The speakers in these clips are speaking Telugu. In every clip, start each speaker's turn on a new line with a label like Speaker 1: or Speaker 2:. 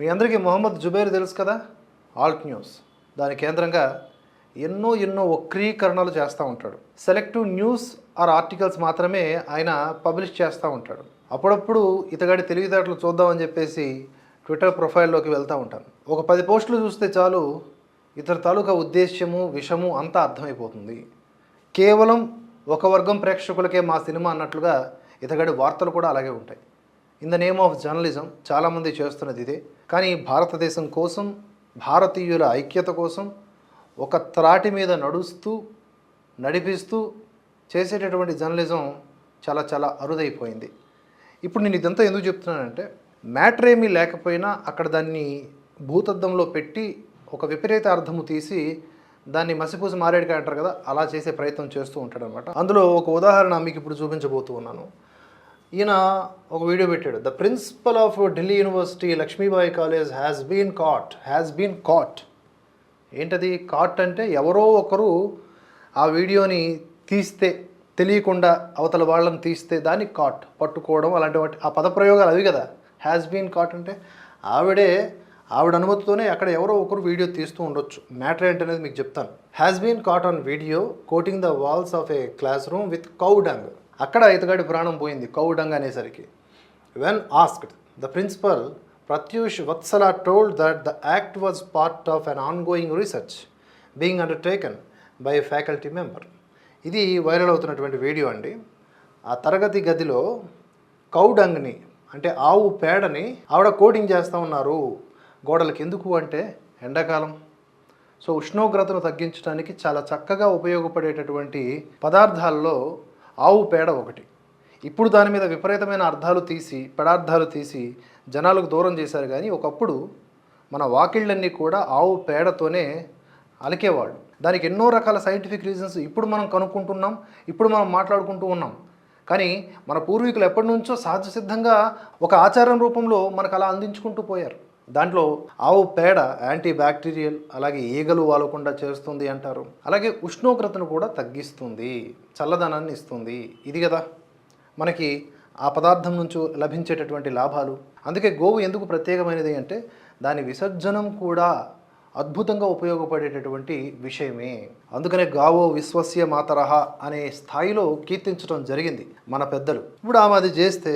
Speaker 1: మీ అందరికీ మొహమ్మద్ జుబైర్ తెలుసు కదా? Alt News. దాని కేంద్రంగా ఎన్నో ఎన్నో వక్రీకరణలు చేస్తూ ఉంటాడు. సెలెక్టివ్ న్యూస్ ఆర్ ఆర్టికల్స్ మాత్రమే ఆయన పబ్లిష్ చేస్తూ ఉంటాడు. అప్పుడప్పుడు ఇతగాడి తెలివితేటలు చూద్దామని చెప్పేసి ట్విట్టర్ ప్రొఫైల్లోకి వెళ్తూ ఉంటాను. ఒక పది పోస్టులు చూస్తే చాలు ఇతని తాలూకా ఉద్దేశ్యము విషము అంతా అర్థమైపోతుంది. కేవలం ఒక వర్గం ప్రేక్షకులకే మా సినిమా అన్నట్లుగా ఇతగడి వార్తలు కూడా అలాగే ఉంటాయి. In the name of journalism చాలామంది చేస్తున్నది ఇదే. కానీ భారతదేశం కోసం భారతీయుల ఐక్యత కోసం ఒక త్రాటి మీద నడుస్తూ నడిపిస్తూ చేసేటటువంటి జర్నలిజం చాలా చాలా అరుదైపోయింది. ఇప్పుడు నేను ఇదంతా ఎందుకు చెప్తున్నానంటే మ్యాటర్ ఏమీ లేకపోయినా అక్కడ దాన్ని భూతద్దంలో పెట్టి ఒక విపరీత అర్థము తీసి దాన్ని మసిపూసి మారేడుకాయ అంటారు కదా అలా చేసే ప్రయత్నం చేస్తూ ఉంటాడనమాట. అందులో ఒక ఉదాహరణ మీకు ఇప్పుడు చూపించబోతూ ఉన్నాను. ఈయన ఒక వీడియో పెట్టాడు. The principal of Delhi university Lakshmibai college has been caught has been caught ఏంటది? కాట్ అంటే ఎవరో ఒకరు ఆ వీడియోని తీస్తే తెలియకుండా అవతల వాళ్ళని తీస్తే దాన్ని కాట్ పట్టుకోవడం అలాంటి వాటి ఆ పదప్రయోగాలు అవి కదా. హ్యాస్ బీన్ కాట్ అంటే ఆవిడే ఆవిడ అనుమతితోనే అక్కడ ఎవరో ఒకరు వీడియో తీస్తూ ఉండొచ్చు. మ్యాటర్ ఏంటనేది మీకు చెప్తాను. Has been caught on video coating the walls of a class room with cow dung అక్కడ ఇతగాడి ప్రాణం పోయింది కౌడంగ్ అనేసరికి. When asked the principal Pratyush Vatsala told that the act was part of an ongoing research being undertaken by faculty member ఇది వైరల్ అవుతున్నటువంటి వీడియో అండి. ఆ తరగతి గదిలో కౌడంగ్ని అంటే ఆవు పేడని ఆవిడ కోటింగ్ చేస్తూ ఉన్నారు. గోడలకు ఎందుకు అంటే ఎండాకాలం. సో ఉష్ణోగ్రతను తగ్గించడానికి చాలా చక్కగా ఉపయోగపడేటటువంటి పదార్థాల్లో ఆవు పేడ ఒకటి. ఇప్పుడు దాని మీద విపరీతమైన అర్థాలు తీసి పెడార్థాలు తీసి జనాలకు దూరం చేశారు కానీ ఒకప్పుడు మన వాకిళ్ళన్నీ కూడా ఆవు పేడతోనే అలికేవాళ్ళు. దానికి ఎన్నో రకాల సైంటిఫిక్ రీజన్స్ ఇప్పుడు మనం కనుక్కుంటున్నాం ఇప్పుడు మనం మాట్లాడుకుంటూ ఉన్నాం. కానీ మన పూర్వీకులు ఎప్పటి నుంచో సహజ సిద్ధంగా ఒక ఆచారం రూపంలో మనకు అలా అందించుకుంటూ పోయారు. దాంట్లో ఆవు పేడ యాంటీ బ్యాక్టీరియల్ అలాగే ఈగలు వాలకుండా చేస్తుంది అంటారు. అలాగే ఉష్ణోగ్రతను కూడా తగ్గిస్తుంది చల్లదనాన్ని ఇస్తుంది. ఇది కదా మనకి ఆ పదార్థం నుంచి లభించేటటువంటి లాభాలు. అందుకే గోవు ఎందుకు ప్రత్యేకమైనది అంటే దాని విసర్జనం కూడా అద్భుతంగా ఉపయోగపడేటటువంటి విషయమే. అందుకనే గావో విశ్వస్య మాతరహ అనే స్థాయిలో కీర్తించడం జరిగింది మన పెద్దలు. ఇప్పుడు ఆమె అది చేస్తే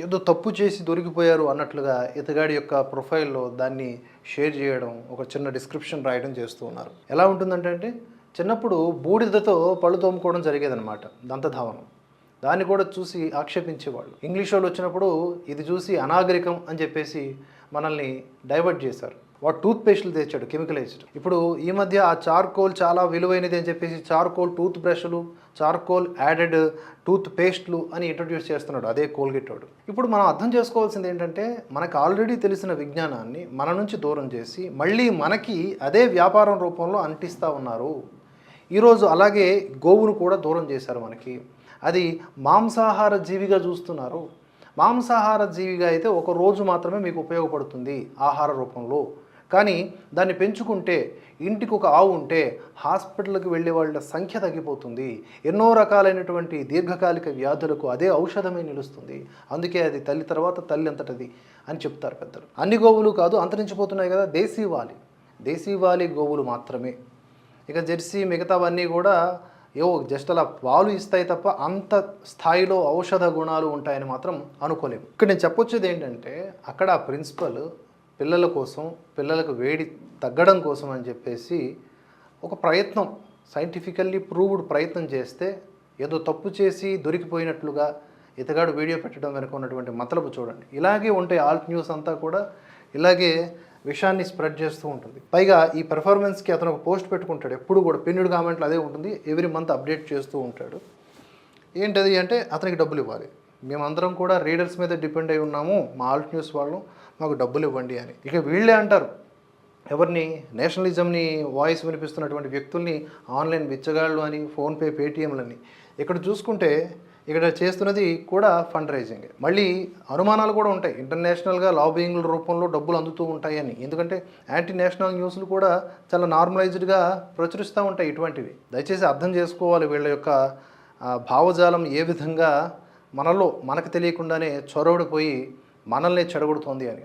Speaker 1: ఏదో తప్పు చేసి దొరికిపోయారు అన్నట్లుగా ఇతగాడి యొక్క ప్రొఫైల్లో దాన్ని షేర్ చేయడం ఒక చిన్న డిస్క్రిప్షన్ రాయడం చేస్తూ ఉన్నారు. ఎలా ఉంటుందంటే అంటే చిన్నప్పుడు బూడిదతో పళ్ళు తోముకోవడం జరిగేదన్నమాట దంతధావనం. దాన్ని కూడా చూసి ఆక్షేపించేవాళ్ళు. ఇంగ్లీష్ వాళ్ళు వచ్చినప్పుడు ఇది చూసి అనాగరికం అని చెప్పేసి మనల్ని డైవర్ట్ చేశారు. వాడు టూత్ పేస్టులు తెచ్చాడు కెమికలైజ్డ్. ఇప్పుడు ఈ మధ్య ఆ చార్కోల్ చాలా విలువైనది అని చెప్పేసి చార్కోల్ టూత్ బ్రష్లు చార్కోల్ యాడెడ్ టూత్ పేస్ట్లు అని ఇంట్రడ్యూస్ చేస్తున్నాడు అదే కోల్గేట్ వాడు. ఇప్పుడు మనం అర్థం చేసుకోవాల్సింది ఏంటంటే మనకు ఆల్రెడీ తెలిసిన విజ్ఞానాన్ని మన నుంచి దూరం చేసి మళ్ళీ మనకి అదే వ్యాపారం రూపంలో అంటిస్తూ ఉన్నారు. ఈరోజు అలాగే గోవును కూడా దూరం చేశారు మనకి. అది మాంసాహార జీవిగా చూస్తున్నారు. మాంసాహార జీవిగా అయితే ఒక రోజు మాత్రమే మీకు ఉపయోగపడుతుంది ఆహార రూపంలో. కానీ దాన్ని పెంచుకుంటే ఇంటికి ఒక ఆవు ఉంటే హాస్పిటల్కి వెళ్ళే వాళ్ళ సంఖ్య తగ్గిపోతుంది. ఎన్నో రకాలైనటువంటి దీర్ఘకాలిక వ్యాధులకు అదే ఔషధమే నిలుస్తుంది. అందుకే అది తల్లి తర్వాత తల్లి అంతటది అని చెప్తారు పెద్దలు. అన్ని గోవులు కాదు అంతరించిపోతున్నాయి కదా దేశీవాలి దేశీవాలి గోవులు మాత్రమే. ఇక జెర్సీ మిగతావన్నీ కూడా ఏవో జస్ట్ అలా పాలు ఇస్తాయి తప్ప అంత స్థాయిలో ఔషధ గుణాలు ఉంటాయని మాత్రం అనుకోలేము. ఇక్కడ నేను చెప్పొచ్చేది ఏంటంటే అక్కడ ఆ ప్రిన్సిపల్ పిల్లల కోసం పిల్లలకు వేడి తగ్గడం కోసం అని చెప్పేసి ఒక ప్రయత్నం సైంటిఫికల్లీ ప్రూవ్డ్ ప్రయత్నం చేస్తే ఏదో తప్పు చేసి దొరికిపోయినట్లుగా ఇతగాడు వీడియో పెట్టడం వెనుక ఉన్నటువంటి మతలబు చూడండి. ఇలాగే ఉంటాయి ఆల్ట్ న్యూస్ అంతా కూడా ఇలాగే విషయాన్ని స్ప్రెడ్ చేస్తూ ఉంటుంది. పైగా ఈ పెర్ఫార్మెన్స్కి అతను ఒక పోస్ట్ పెట్టుకుంటాడు. ఎప్పుడు కూడా పిన్నుడు కామెంట్లు అదే ఉంటుంది. ఎవ్రీ మంత్ అప్డేట్ చేస్తూ ఉంటాడు. ఏంటది అంటే అతనికి డబ్బులు ఇవ్వాలి. మేమందరం కూడా రీడర్స్ మీద డిపెండ్ అయి ఉన్నాము. మా ఆల్ట్ న్యూస్ వాళ్ళు. మాకు డబ్బులు ఇవ్వండి అని. ఇక వీళ్ళే అంటారు. ఎవరిని నేషనలిజంని వాయిస్ వినిపిస్తున్నటువంటి వ్యక్తుల్ని ఆన్లైన్ బిచ్చగాళ్ళు అని ఫోన్పే పేటీఎంలని. ఇక్కడ చూసుకుంటే ఇక్కడ చేస్తున్నది కూడా ఫండ్ రైజింగ్. మళ్ళీ అనుమానాలు కూడా ఉంటాయి. ఇంటర్నేషనల్గా లాబింగ్ల రూపంలో డబ్బులు అందుతూ ఉంటాయని ఎందుకంటే యాంటీ నేషనల్ న్యూస్లు కూడా చాలా నార్మలైజ్డ్గా ప్రచురిస్తూ ఉంటాయి ఇటువంటివి. దయచేసి అర్థం చేసుకోవాలి వీళ్ళ యొక్క భావజాలం ఏ విధంగా మనలో మనకు తెలియకుండానే చొరవడిపోయి మనల్ని చెడగొడుతోంది అని.